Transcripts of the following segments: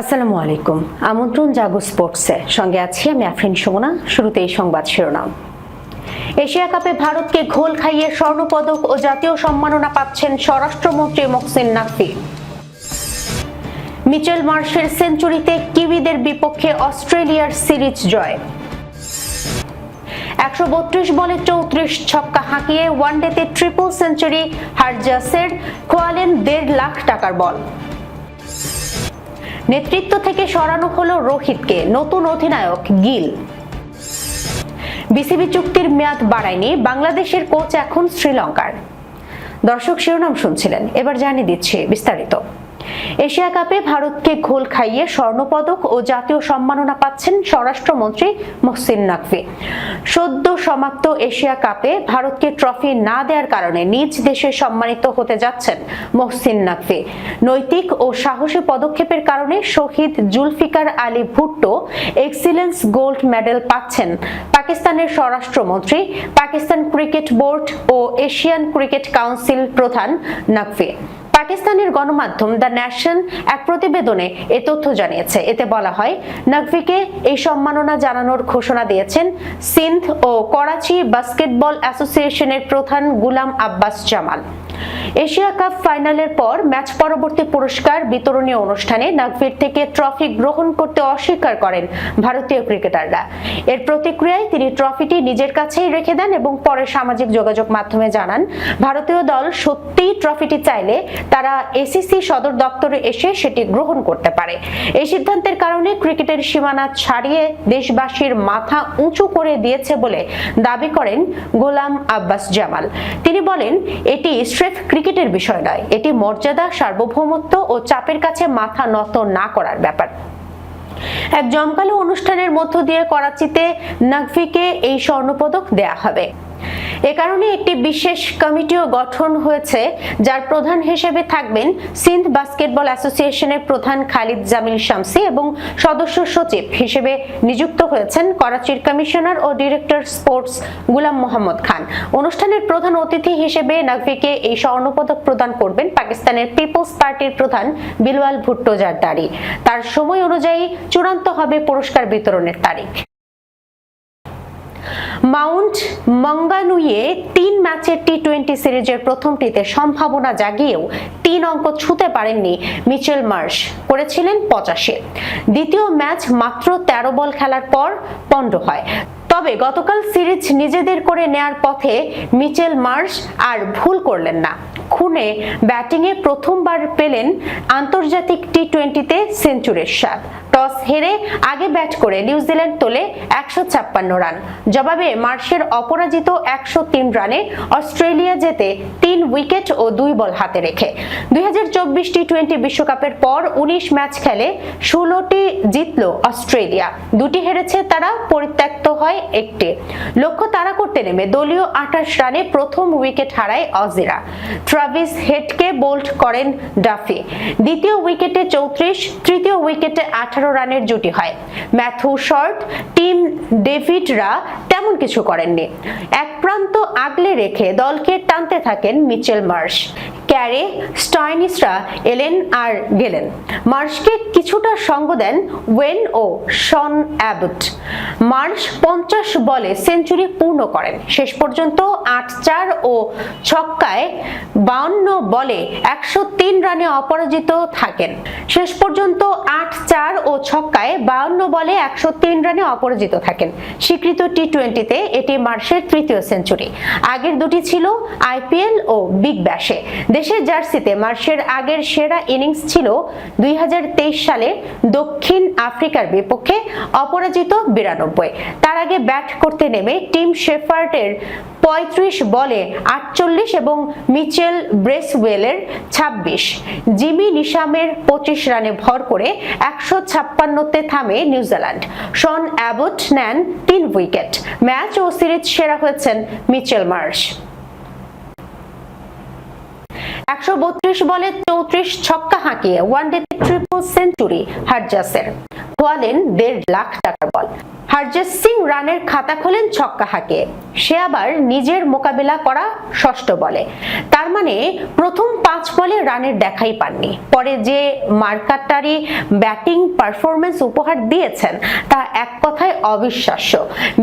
আসসালামু আলাইকুম। আমন্ত্রণ জাগো স্পোর্টসে। সঙ্গে আছি আমি আফরিন সুমনা। শুরুতে এই সংবাদ শিরোনাম। এশিয়া কাপে ভারতকে ঘোল খাইয়ে স্বর্ণপদক ও জাতীয় সম্মাননা পাচ্ছেন স্বরাষ্ট্রমন্ত্রী মহসিন নাকভি। মিচেল মার্শের সেঞ্চুরিতে কিউইদের বিপক্ষে অস্ট্রেলিয়ার সিরিজ জয়। একশো বত্রিশ বলে চৌত্রিশ ছক্কা হাঁকিয়ে ওয়ানডেতে ট্রিপল সেঞ্চুরি হারজাসের খোয়ালেন দেড় লাখ টাকার বল। নেতৃত্ব থেকে সরানো হলো রোহিতকে নতুন অধিনায়ক গিল। বিসিবি চুক্তির মেয়াদ বাড়ায়নি বাংলাদেশের কোচ এখন শ্রীলঙ্কার। দর্শক শিরোনাম শুনছিলেন, এবার জানিয়ে দিচ্ছি বিস্তারিত। এশিয়া কাপে ভারতকে ঘোল খাইয়ে স্বর্ণপদক ও জাতীয় সম্মাননা পাচ্ছেন স্বরাষ্ট্রমন্ত্রী মহসিন নাকভি। সদ্য সমাপ্ত এশিয়া কাপে ভারতকে ট্রফি না দেওয়ার কারণে নিজ দেশে সম্মানিত হতে যাচ্ছেন মহসিন নাকভি। নৈতিক ও সাহসী পদক্ষেপের কারণে Shaheed Zulfikar Ali Bhutto excellence gold medal পাচ্ছেন পাকিস্তানের স্বরাষ্ট্রমন্ত্রী, পাকিস্তান ক্রিকেট বোর্ড ও এশিয়ান ক্রিকেট কাউন্সিল প্রধান নাকভি। পাকিস্তানের গণমাধ্যম দ্য ন্যাশন এক প্রতিবেদনে এ তথ্য জানিয়েছে। এতে বলা হয় নকভিকে এই সম্মাননা জানানোর ঘোষণা দিয়েছেন সিন্ধ ও করাচি বাস্কেটবল অ্যাসোসিয়েশনের প্রধান গুলাম আব্বাস জামাল। এশিয়া কাপ ফাইনালের পর ম্যাচ পরবর্তী পুরস্কার বিতরণী অনুষ্ঠানে নাকভির থেকে ট্রফি গ্রহণ করতে অস্বীকার করেন ভারতীয় ক্রিকেটাররা। এর প্রতিক্রিয়ায় তিনি ট্রফিটি নিজের কাছেই রেখে দেন এবং পরে সামাজিক যোগাযোগ মাধ্যমে জানান, ভারতীয় দল সত্যিই ট্রফিটি চাইলে তারা এসিসি সদর দপ্তরে এসে সেটি গ্রহণ করতে পারে। এই সিদ্ধান্তের কারণে ক্রিকেটের সীমানা ছাড়িয়ে দেশবাসীর মাথা উঁচু করে দিয়েছে বলে দাবি করেন গোলাম আব্বাস জামাল। তিনি বলেন, এটি স্রেফ ক্রিকেটের বিষয় নয়। এটি মর্যাদা, সার্বভৌমত্ব ও চাপের কাছে মাথা নত না করার ব্যাপার। এক জমকালো অনুষ্ঠানের মধ্য দিয়ে করাচিতে নাকভিকে এই স্বর্ণপদক দেয়া হবে। এ কারণে একটি বিশেষ কমিটিও গঠন হয়েছে, যার প্রধান হিসেবে থাকবেন সিন্ধ বাস্কেটবল অ্যাসোসিয়েশনের প্রধান খালিদ জামিল শামসি এবং সদস্য সচিব হিসেবে নিযুক্ত হয়েছেন করাচির কমিশনার ও ডিরেক্টর স্পোর্টস গুলাম মোহাম্মদ খান। অনুষ্ঠানের প্রধান অতিথি হিসেবে নাকভিকে এই স্বর্ণপদক প্রদান করবেন পাকিস্তানের পিপলস পার্টির প্রধান বিলওয়াল ভুট্টো জারদারি। তার সময় অনুযায়ী চূড়ান্ত হবে পুরস্কার বিতরণের তারিখ। মাউন্ট মঙ্গানুয়ে তিন ম্যাচের টি টোয়েন্টি সিরিজের প্রথমটিতে সম্ভাবনা জাগিয়েও তিন অঙ্ক ছুঁতে পারেননি মিচেল মার্শ, করেছিলেন পঁচাশি। দ্বিতীয় ম্যাচ মাত্র তেরো বল খেলার পর পণ্ড হয়। তবে গতকাল সিরিজ নিজেদের করে নেয়ার পথে মিচেল মার্শ আর ভুল করলেন না। খুনে ব্যাটিংয়ে প্রথমবার পেলেন আন্তর্জাতিক টি টোয়েন্টিতে সেঞ্চুরির স্বাদ। টস হেরে আগে ব্যাট করে নিউজিল্যান্ড তোলে একশো ছাপ্পান্ন রান। জবাবে মার্শের অপরাজিত একশো তিন রানে অস্ট্রেলিয়া জেতে তিন উইকেট ও দুই বল হাতে রেখে। দুই টি টোয়েন্টি বিশ্বকাপের পর উনিশ ম্যাচ খেলে ষোলোটি জিতল অস্ট্রেলিয়া। দুটি হেরেছে তারা, পরিত্যক্ত হয় একটি। লক্ষ্য তারা করতে নেমে দলীয় আঠাশ রানে প্রথম উইকেট হারায় অজিরা। ট্রাভিস হেডকে বোল্ড করেন ডাফি। দ্বিতীয় উইকেটে চৌত্রিশ, তৃতীয় উইকেটে আঠারো রানের জুটি হয়। ম্যাথু শর্ট, টিম ডেভিডরা তেমন কিছু করেননি। এক প্রান্ত আগলে রেখে দলকে টানতে থাকেন মিচেল মার্শ। ক্যারে স্টাইনিসরা এলেন আর গেলেন। মার্শকে কিছুটা সঙ্গ দেন ওয়েন ও শন অ্যাবট। মার্শ পঞ্চাশ বলে সেঞ্চুরি পূর্ণ করেন। শেষ পর্যন্ত আট চার ও ছক্কায় বাউন্ন বলে একশো তিন রানে অপরাজিত থাকেন। শেষ পর্যন্ত আট চার ও ছক্কায় বাউন্ন বলে একশো তিন রানে অপরাজিত থাকেন। স্বীকৃত টি টোয়েন্টিতে এটি মার্শের তৃতীয় সেঞ্চুরি। আগের দুটি ছিল আইপিএল ও বিগ ব্যাশে। দেশের জার্সিতে মার্শের আগের সেরা ইনিংস ছিল দুই হাজার তেইশ সালে দক্ষিণ আফ্রিকার বিপক্ষে অপরাজিত বিরানব্বই। তার আগে ব্যাট করতে নেমে টিম শেফার্টের পঁয়ত্রিশ বলে আটচল্লিশ এবং মিচেল ব্রেসওয়েলের ছাব্বিশ। জিমি নিশামের পঁচিশ রানে ভর করে একশো ছাপ্পান্নতে থামে নিউজিল্যান্ড। শন অ্যাবট নেন তিন উইকেট। ম্যাচ ও সিরিজ সেরা হয়েছেন মিচেল মার্শ। একশো বত্রিশ বলে চৌত্রিশ ছক্কা হাঁকিয়ে ওয়ানডেতে ট্রিপল সেঞ্চুরি হারজাসের। খোয়ালেন দেড় লাখ টাকার বল। হরজিৎ সিং রানের খাতা খোলেন ছক্কা হাঁকে। সে আবার নিজের মোকাবেলা করা ষষ্ঠ বলে। তার মানে প্রথম পাঁচ বলে রানের দেখাই পাননি। পরে যে মার্কাটারি ব্যাটিং পারফরমেন্স উপহার দিয়েছেন, তা এক কথায় অবিশ্বাস্য।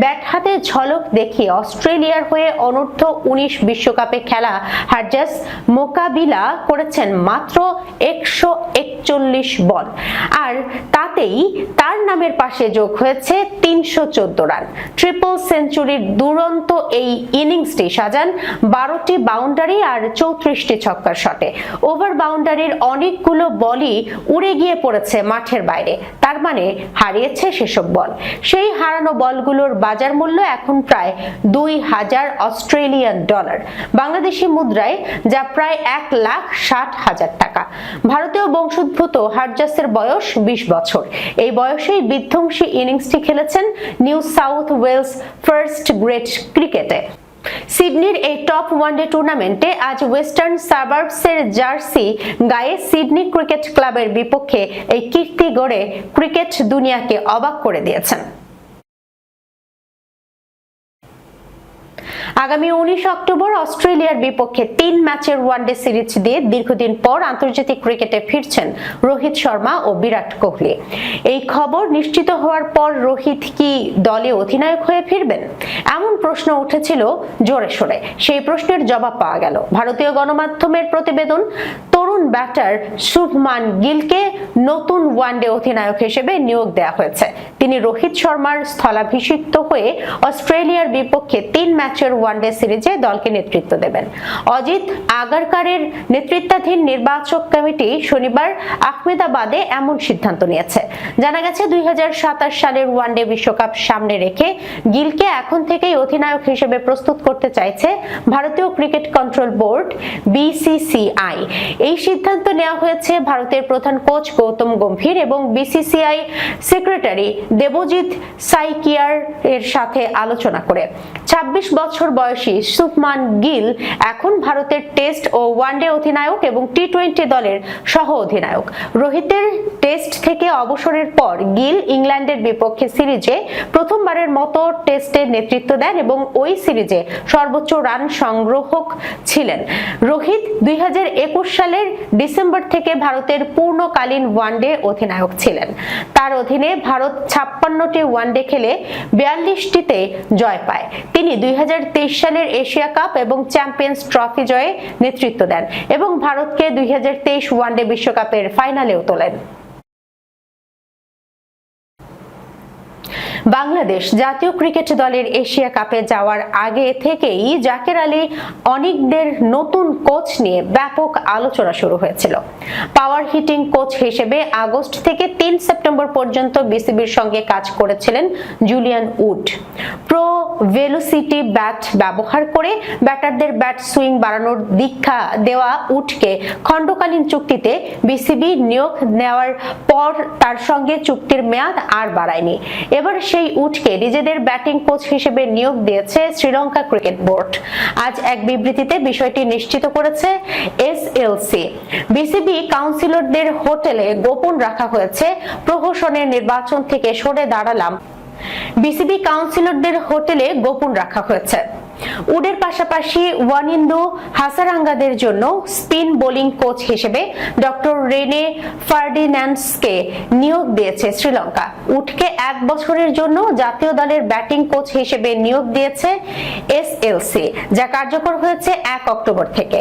ব্যাট হাতে ঝলক দেখিয়ে অস্ট্রেলিয়ার হয়ে অনূর্ধ্ব উনিশ বিশ্বকাপে খেলা হারজাস মোকাবিলা করেছেন মাত্র একশো একচল্লিশ বল। আর তাতেই তার নামের পাশে যোগ হয়েছে তিনশো চোদ্দ রান। ট্রিপল সেঞ্চুরির দুরন্ত এই ইনিংসটি সাজান বারোটি বাউন্ডারি আর চৌত্রিশটি ছক্কার শটে। ওভার বাউন্ডারির অনেকগুলো বলই উড়ে গিয়ে পড়েছে মাঠের বাইরে। তার মানে হারিয়েছে সেসব বল। সেই হারানো বলগুলোর বাজার মূল্য এখন প্রায় দুই হাজার অস্ট্রেলিয়ান ডলার। বাংলাদেশি মুদ্রায় যা প্রায় এক লাখ ষাট হাজার টাকা। ভারতীয় বংশোদ্ভূত হারজাসের বয়স বিশ বছর। এই বয়সেই বিধ্বংসী ইনিংসটি খেলেছেন New South Wales first grade ক্রিকেটে। সিডনির এই টপ ওয়ানডে টুর্নামেন্টে আজ ওয়েস্টার্ন সাবার্বসের জার্সি গায়ে সিডনি ক্রিকেট ক্লাবের বিপক্ষে এই কীর্তি গড়ে ক্রিকেট দুনিয়াকে অবাক করে দিয়েছেন। আগামী উনিশ অক্টোবর অস্ট্রেলিয়ার বিপক্ষে তিন ম্যাচের ওয়ানডে সিরিজ দিয়ে দীর্ঘদিন পর আন্তর্জাতিক ক্রিকেটে ফিরছেন রোহিত শর্মা ও বিরাট কোহলি। এই খবর নিশ্চিত হওয়ার পর রোহিত কি দলে অধিনায়ক হয়ে ফিরবেন? এমন প্রশ্ন উঠেছিল জোরে সোরে। সেই প্রশ্নের জবাব পাওয়া গেল। ভারতীয় গণমাধ্যমের প্রতিবেদন, তরুণ ব্যাটার শুভমান গিলকে নতুন ওয়ানডে অধিনায়ক হিসেবে নিয়োগ দেওয়া হয়েছে। তিনি রোহিত শর্মার স্থলাভিষিক্ত হয়ে অস্ট্রেলিয়ার বিপক্ষে তিন ম্যাচের ওয়ানডে সিরিজে দলকে নেতৃত্ব দেবেন। অজিত আগারকারের নেতৃত্বাধীন নির্বাচক কমিটি শনিবার আহমেদাবাদে এমন সিদ্ধান্ত নিয়েছে। জানা গেছে, দুই সালের ওয়ানডে বিশ্বকাপ সামনে রেখে গিলকে এখন থেকেই অধিনায়ক হিসেবে প্রস্তুত করতে চাইছে ভারতীয় ক্রিকেট কন্ট্রোল বোর্ড বিসিসিআই এই সিদ্ধান্ত নেওয়া হয়েছে ভারতের প্রধান কোচ গৌতম গম্ভীর এবং বিসিসিআই সেক্রেটারি দেবজিৎ সাইকিয়ার এর সাথে আলোচনা করে। ২৬ বছর বয়সী সুফমান গিল এখন ভারতের টেস্ট ও ওয়ানডে অধিনায়ক এবং টি টোয়েন্টি দলের সহ অধিনায়ক। রোহিতের টেস্ট থেকে অবসরের পর গিল ইংল্যান্ডের বিপক্ষে সিরিজে প্রথমবারের মতো টেস্টে নেতৃত্ব দেন এবং ওই সিরিজে সর্বোচ্চ রান সংগ্রাহক ছিলেন। রোহিত দুই হাজার একুশ সালের ডিসেম্বর থেকে ভারতের পূর্ণকালীন ওয়ানডে অধিনায়ক ছিলেন। তার অধীনে ভারত ছাপ্পান্নটি ওয়ানডে খেলে বিয়াল্লিশটিতে জয় পায়। তিনি দুই হাজার তেইশ সালের এশিয়া কাপ এবং চ্যাম্পিয়ন্স ট্রফি জয়ে নেতৃত্ব দেন এবং ভারতকে দুই হাজার তেইশ ওয়ানডে বিশ্বকাপের ফাইনালেও তোলেন। বাংলাদেশ জাতীয় ক্রিকেট দলের এশিয়া কাপে যাওয়ার আগে থেকেই জাকের আলী অনিকদের নতুন কোচ নিয়ে ব্যাপক আলোচনা শুরু হয়েছিল। পাওয়ার হিটিং কোচ হিসেবে আগস্ট থেকে তিন সেপ্টেম্বর পর্যন্ত বিসিবির সঙ্গে কাজ করেছিলেন Julian Wood. Pro velocity bat ব্যবহার করে ব্যাটারদের ব্যাট সুইং বাড়ানোর দীক্ষা দেওয়া উডকে খণ্ডকালীন চুক্তিতে বিসিবি নিয়োগ নেওয়ার পর তার সঙ্গে চুক্তির মেয়াদ আর বাড়ায়নি। এবার সেই উঠকে নিজেদের ব্যাটিং কোচ হিসেবে নিয়োগ দিয়েছে শ্রীলঙ্কা ক্রিকেট বোর্ড। আজ এক বিবৃতিতে বিষয়টি নিশ্চিত করেছে এসএলসি বিসিবি কাউন্সিলরদের হোটেলে গোপন রাখা হয়েছে প্রহসনের নির্বাচন থেকে সরে দাঁড়ালাম। বিসিবি কাউন্সিলরদের হোটেলে গোপন রাখা হয়েছে। উডের পাশাপাশি ওয়ানিন্দু হাসারাঙ্গাদের জন্য স্পিন বোলিং কোচ হিসেবে ডক্টর রেনে ফার্ডিন্যান্ডসকে নিয়োগ দিয়েছে শ্রীলঙ্কা। উডকে এক বছরের জন্য জাতীয় দলের ব্যাটিং কোচ হিসেবে নিয়োগ দিয়েছে এসএলসি যা কার্যকর হয়েছে এক অক্টোবর থেকে।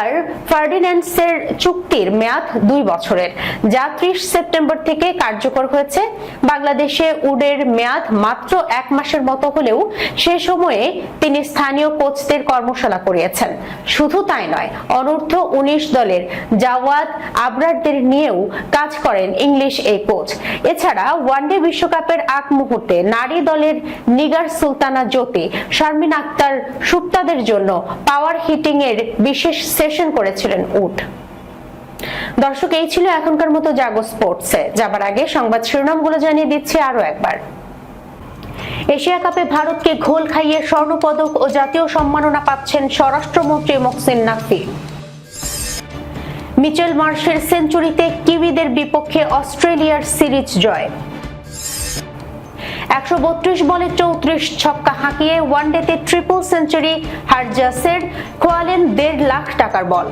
আর ফার্ডিন্যান্ডসের চুক্তির মেয়াদ দুই বছরের, যা ত্রিশ সেপ্টেম্বর থেকে কার্যকর হয়েছে। বাংলাদেশে উডের মেয়াদ মাত্র এক মাসের মতো হলেও সে সময়ে তিনি স্থানীয় কোচদের কর্মশালা করিয়েছেন। শুধু তাই নয়, অনূর্ধ্ব উনিশ দলের জাওয়াদ আবরারদের নিয়েও কাজ করেন ইংলিশ এই কোচ। এছাড়া ওয়ানডে বিশ্বকাপের আগ মুহূর্তে নারী দলের নিগার সুলতানা জ্যোতি, শারমিন আক্তার সুপ্তাদের জন্য পাওয়ার হিটিং এর বিশেষ সেশন করেছিলেন উড দর্শক, এই ছিল এখনকার মতো জাগো স্পোর্টসে। যাবার আগে সংবাদ শিরোনামগুলো জানিয়ে দিচ্ছি আরও একবার। এশিয়া কাপে ভারতকে ঘোল খাইয়ে স্বর্ণপদক ও জাতীয় সম্মাননা পাচ্ছেন স্বরাষ্ট্রমন্ত্রী মহসিন নাকভি। মিচেল মার্শের সেঞ্চুরিতে কিউইদের বিপক্ষে অস্ট্রেলিয়ার সিরিজ জয়। একশো বত্রিশ বলে চৌত্রিশ ছক্কা হাঁকিয়ে ওয়ানডেতে ট্রিপল সেঞ্চুরি হারজাসের খোয়ালেন দেড় লাখ টাকার বল।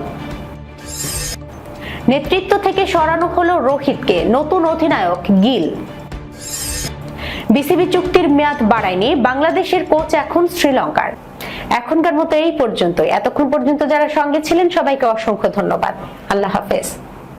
নেতৃত্ব থেকে সরানো হলো রোহিতকে, নতুন অধিনায়ক গিল। বিসিবি চুক্তির মেয়াদ বাড়ায়নি বাংলাদেশের কোচ এখন শ্রীলঙ্কার। এখনকার মতো এই পর্যন্ত এতক্ষণ পর্যন্ত যারা সঙ্গে ছিলেন, সবাইকে অসংখ্য ধন্যবাদ। আল্লাহ হাফেজ।